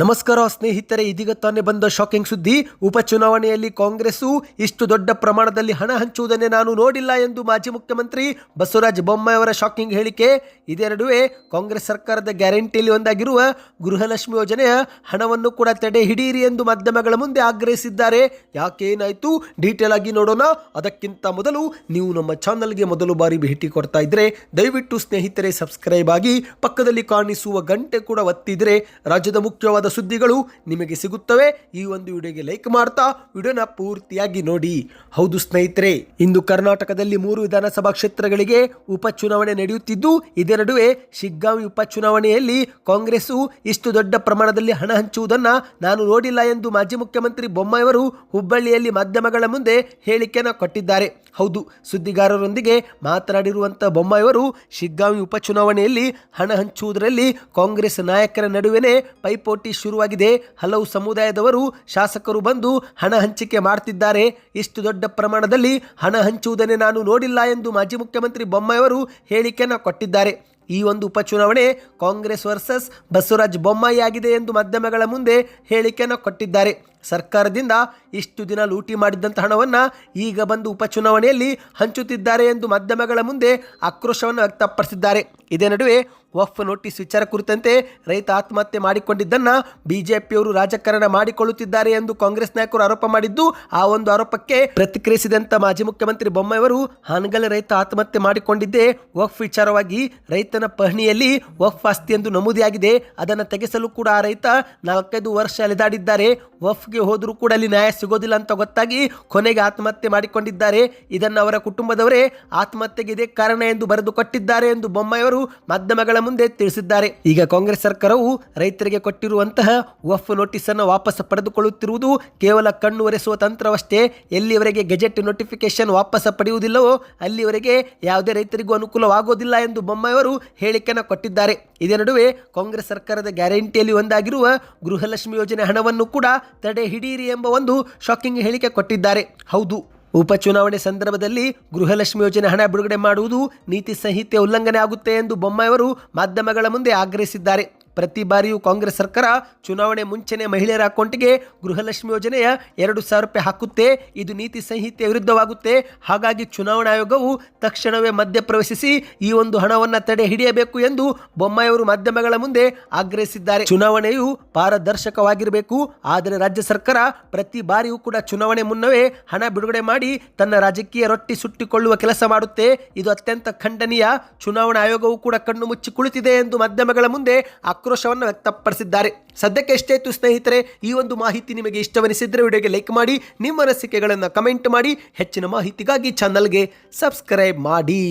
ನಮಸ್ಕಾರ ಸ್ನೇಹಿತರೆ, ಇದೀಗ ತಾನೇ ಬಂದ ಶಾಕಿಂಗ್ ಸುದ್ದಿ. ಉಪಚುನಾವಣೆಯಲ್ಲಿ ಕಾಂಗ್ರೆಸ್ಸು ಇಷ್ಟು ದೊಡ್ಡ ಪ್ರಮಾಣದಲ್ಲಿ ಹಣ ಹಂಚುವುದನ್ನೇ ನಾನು ನೋಡಿಲ್ಲ ಎಂದು ಮಾಜಿ ಮುಖ್ಯಮಂತ್ರಿ ಬಸವರಾಜ ಬೊಮ್ಮಾಯಿ ಅವರ ಶಾಕಿಂಗ್ ಹೇಳಿಕೆ. ಇದೇ ನಡುವೆ ಕಾಂಗ್ರೆಸ್ ಸರ್ಕಾರದ ಗ್ಯಾರಂಟಿಯಲ್ಲಿ ಒಂದಾಗಿರುವ ಗೃಹಲಕ್ಷ್ಮಿ ಯೋಜನೆಯ ಹಣವನ್ನು ಕೂಡ ತಡೆ ಹಿಡಿಯಿರಿ ಎಂದು ಮಾಧ್ಯಮಗಳ ಮುಂದೆ ಆಗ್ರಹಿಸಿದ್ದಾರೆ. ಯಾಕೆ ಏನಾಯಿತು? ಡೀಟೇಲ್ ಆಗಿ ನೋಡೋಣ. ಅದಕ್ಕಿಂತ ಮೊದಲು ನೀವು ನಮ್ಮ ಚಾನಲ್ಗೆ ಮೊದಲು ಬಾರಿ ಭೇಟಿ ಕೊಡ್ತಾ ಇದ್ರೆ, ದಯವಿಟ್ಟು ಸ್ನೇಹಿತರೆ ಸಬ್ಸ್ಕ್ರೈಬ್ ಆಗಿ ಪಕ್ಕದಲ್ಲಿ ಕಾಣಿಸುವ ಗಂಟೆ ಕೂಡ ಒತ್ತಿದ್ರೆ ರಾಜ್ಯದ ಮುಖ್ಯವಾದ ಸುದ್ದಿಗಳು ನಿಮಗೆ ಸಿಗುತ್ತವೆ. ಈ ಒಂದು ವಿಡಿಯೋಗೆ ಲೈಕ್ ಮಾಡ್ತಾ ವಿಡಿಯೋನ ಪೂರ್ತಿಯಾಗಿ ನೋಡಿ. ಹೌದು ಸ್ನೇಹಿತರೆ, ಇಂದು ಕರ್ನಾಟಕದಲ್ಲಿ ಮೂರು ವಿಧಾನಸಭಾ ಕ್ಷೇತ್ರಗಳಿಗೆ ಉಪಚುನಾವಣೆ ನಡೆಯುತ್ತಿದ್ದು, ಇದೇ ನಡುವೆ ಶಿಗ್ಗಾಂವಿ ಉಪಚುನಾವಣೆಯಲ್ಲಿ ಕಾಂಗ್ರೆಸ್ಸು ಇಷ್ಟು ದೊಡ್ಡ ಪ್ರಮಾಣದಲ್ಲಿ ಹಣ ಹಂಚುವುದನ್ನು ನಾನು ನೋಡಿಲ್ಲ ಎಂದು ಮಾಜಿ ಮುಖ್ಯಮಂತ್ರಿ ಬೊಮ್ಮಾಯಿಯವರು ಹುಬ್ಬಳ್ಳಿಯಲ್ಲಿ ಮಾಧ್ಯಮಗಳ ಮುಂದೆ ಹೇಳಿಕೆಯನ್ನು ಕೊಟ್ಟಿದ್ದಾರೆ. ಹೌದು, ಸುದ್ದಿಗಾರರೊಂದಿಗೆ ಮಾತನಾಡಿರುವಂಥ ಬೊಮ್ಮಾಯಿಯವರು ಶಿಗ್ಗಾಂವಿ ಉಪಚುನಾವಣೆಯಲ್ಲಿ ಹಣ ಹಂಚುವುದರಲ್ಲಿ ಕಾಂಗ್ರೆಸ್ ನಾಯಕರ ನಡುವೆನೇ ಪೈಪೋಟಿ ಶುರುವಾಗಿದೆ. ಹಲವು ಸಮುದಾಯದವರು ಶಾಸಕರು ಬಂದು ಹಣ ಹಂಚಿಕೆ ಮಾಡ್ತಿದ್ದಾರೆ. ಇಷ್ಟು ದೊಡ್ಡ ಪ್ರಮಾಣದಲ್ಲಿ ಹಣ ಹಂಚುವುದನ್ನೇ ನಾನು ನೋಡಿಲ್ಲ ಎಂದು ಮಾಜಿ ಮುಖ್ಯಮಂತ್ರಿ ಬೊಮ್ಮಾಯಿಯವರು ಹೇಳಿಕೆಯನ್ನು ಕೊಟ್ಟಿದ್ದಾರೆ. ಈ ಒಂದು ಉಪಚುನಾವಣೆ ಕಾಂಗ್ರೆಸ್ ವರ್ಸಸ್ ಬಸವರಾಜ ಬೊಮ್ಮಾಯಿ ಆಗಿದೆ ಎಂದು ಮಾಧ್ಯಮಗಳ ಮುಂದೆ ಹೇಳಿಕೆಯನ್ನು ಕೊಟ್ಟಿದ್ದಾರೆ. ಸರ್ಕಾರದಿಂದ ಇಷ್ಟು ದಿನ ಲೂಟಿ ಮಾಡಿದ್ದಂಥ ಹಣವನ್ನು ಈಗ ಬಂದು ಉಪಚುನಾವಣೆಯಲ್ಲಿ ಹಂಚುತ್ತಿದ್ದಾರೆ ಎಂದು ಮಾಧ್ಯಮಗಳ ಮುಂದೆ ಆಕ್ರೋಶವನ್ನು ವ್ಯಕ್ತಪಡಿಸಿದ್ದಾರೆ. ಇದೇ ನಡುವೆ ವಫ್ ನೋಟಿಸ್ ವಿಚಾರ ಕುರಿತಂತೆ ರೈತ ಆತ್ಮಹತ್ಯೆ ಮಾಡಿಕೊಂಡಿದ್ದನ್ನು ಬಿಜೆಪಿಯವರು ರಾಜಕಾರಣ ಮಾಡಿಕೊಳ್ಳುತ್ತಿದ್ದಾರೆ ಎಂದು ಕಾಂಗ್ರೆಸ್ ನಾಯಕರು ಆರೋಪ ಮಾಡಿದ್ದು, ಆ ಒಂದು ಆರೋಪಕ್ಕೆ ಪ್ರತಿಕ್ರಿಯಿಸಿದಂಥ ಮಾಜಿ ಮುಖ್ಯಮಂತ್ರಿ ಬೊಮ್ಮಾಯಿಯವರು ಹಾನಗಲ್ ರೈತ ಆತ್ಮಹತ್ಯೆ ಮಾಡಿಕೊಂಡಿದ್ದೇ ವಫ್ ವಿಚಾರವಾಗಿ ರೈತನ ಪಹಣಿಯಲ್ಲಿ ವಫ್ ಆಸ್ತಿ ಎಂದು ನಮೂದಿಯಾಗಿದೆ. ಅದನ್ನು ತೆಗೆಸಲು ಕೂಡ ಆ ರೈತ ನಾಲ್ಕೈದು ವರ್ಷ ಅಲೆದಾಡಿದ್ದಾರೆ ವಫ್ಗೆ ಹೋದರೂ ಕೂಡ ಅಲ್ಲಿ ನ್ಯಾಯ ಸಿಗೋದಿಲ್ಲ ಅಂತ ಗೊತ್ತಾಗಿ ಕೊನೆಗೆ ಆತ್ಮಹತ್ಯೆ ಮಾಡಿಕೊಂಡಿದ್ದಾರೆ. ಇದನ್ನು ಅವರ ಕುಟುಂಬದವರೇ ಆತ್ಮಹತ್ಯೆಗೆ ಇದೇ ಕಾರಣ ಎಂದು ಬರೆದು ಕೊಟ್ಟಿದ್ದಾರೆ ಎಂದು ಬೊಮ್ಮಾಯಿಯವರು ಮಾಧ್ಯಮಗಳ ಮುಂದೆ ತಿಳಿಸಿದ್ದಾರೆ. ಈಗ ಕಾಂಗ್ರೆಸ್ ಸರ್ಕಾರವು ರೈತರಿಗೆ ಕೊಟ್ಟಿರುವಂತಹ ವಫ್ ನೋಟಿಸ್ ಅನ್ನು ವಾಪಸ್ ಪಡೆದುಕೊಳ್ಳುತ್ತಿರುವುದು ಕೇವಲ ಕಣ್ಣು ಒರೆಸುವ ತಂತ್ರವಷ್ಟೇ. ಎಲ್ಲಿವರೆಗೆ ಗೆಜೆಟ್ ನೋಟಿಫಿಕೇಶನ್ ವಾಪಸ್ ಪಡೆಯುವುದಿಲ್ಲವೋ ಅಲ್ಲಿವರೆಗೆ ಯಾವುದೇ ರೈತರಿಗೂ ಅನುಕೂಲವಾಗುವುದಿಲ್ಲ ಎಂದು ಬೊಮ್ಮಾಯಿಯವರು ಹೇಳಿಕೆಯನ್ನು ಕೊಟ್ಟಿದ್ದಾರೆ. ಇದೇ ನಡುವೆ ಕಾಂಗ್ರೆಸ್ ಸರ್ಕಾರದ ಗ್ಯಾರಂಟಿಯಲ್ಲಿ ಒಂದಾಗಿರುವ ಗೃಹಲಕ್ಷ್ಮಿ ಯೋಜನೆ ಹಣವನ್ನು ಕೂಡ ತಡೆ ಹಿಡಿಯಿರಿ ಎಂಬ ಒಂದು ಶಾಕಿಂಗ್ ಹೇಳಿಕೆ ಕೊಟ್ಟಿದ್ದಾರೆ. ಹೌದು, ಉಪಚುನಾವಣೆ ಸಂದರ್ಭದಲ್ಲಿ ಗೃಹಲಕ್ಷ್ಮಿ ಯೋಜನೆ ಹಣ ಬಿಡುಗಡೆ ಮಾಡುವುದು ನೀತಿ ಸಂಹಿತೆ ಉಲ್ಲಂಘನೆ ಆಗುತ್ತೆ ಎಂದು ಬೊಮ್ಮಾಯಿಯವರು ಮಾಧ್ಯಮಗಳ ಮುಂದೆ ಆಗ್ರಹಿಸಿದ್ದಾರೆ. ಪ್ರತಿ ಬಾರಿಯೂ ಕಾಂಗ್ರೆಸ್ ಸರ್ಕಾರ ಚುನಾವಣೆ ಮುಂಚೆನೆ ಮಹಿಳೆಯರ ಅಕೌಂಟ್ಗೆ ಗೃಹಲಕ್ಷ್ಮಿ ಯೋಜನೆಯ ಎರಡು ಸಾವಿರ ರೂಪಾಯಿ ಹಾಕುತ್ತೆ. ಇದು ನೀತಿ ಸಂಹಿತೆ ವಿರುದ್ಧವಾಗುತ್ತೆ. ಹಾಗಾಗಿ ಚುನಾವಣಾ ಆಯೋಗವು ತಕ್ಷಣವೇ ಮಧ್ಯಪ್ರವೇಶಿಸಿ ಈ ಒಂದು ಹಣವನ್ನು ತಡೆ ಹಿಡಿಯಬೇಕು ಎಂದು ಬೊಮ್ಮಾಯಿಯವರು ಮಾಧ್ಯಮಗಳ ಮುಂದೆ ಆಗ್ರಹಿಸಿದ್ದಾರೆ. ಚುನಾವಣೆಯು ಪಾರದರ್ಶಕವಾಗಿರಬೇಕು. ಆದರೆ ರಾಜ್ಯ ಸರ್ಕಾರ ಪ್ರತಿ ಬಾರಿಯೂ ಕೂಡ ಚುನಾವಣೆ ಮುನ್ನವೇ ಹಣ ಬಿಡುಗಡೆ ಮಾಡಿ ತನ್ನ ರಾಜಕೀಯ ರೊಟ್ಟಿ ಸುಟ್ಟಿಕೊಳ್ಳುವ ಕೆಲಸ ಮಾಡುತ್ತೆ. ಇದು ಅತ್ಯಂತ ಖಂಡನೀಯ. ಚುನಾವಣಾ ಆಯೋಗವು ಕೂಡ ಕಣ್ಣು ಮುಚ್ಚಿ ಕುಳಿತಿದೆ ಎಂದು ಮಾಧ್ಯಮಗಳ ಮುಂದೆ ಆಕ್ರೋಶವನ್ನು ವ್ಯಕ್ತಪಡಿಸಿದ್ದಾರೆ. ಸದ್ಯಕ್ಕೆ ಎಷ್ಟೇ ಇತ್ತು ಸ್ನೇಹಿತರೆ, ಈ ಒಂದು ಮಾಹಿತಿ ನಿಮಗೆ ಇಷ್ಟವೆನಿಸಿದ್ರೆ ವಿಡಿಯೋಗೆ ಲೈಕ್ ಮಾಡಿ, ನಿಮ್ಮ ಅನಿಸಿಕೆಗಳನ್ನು ಕಮೆಂಟ್ ಮಾಡಿ, ಹೆಚ್ಚಿನ ಮಾಹಿತಿಗಾಗಿ ಚಾನಲ್ಗೆ ಸಬ್ಸ್ಕ್ರೈಬ್ ಮಾಡಿ.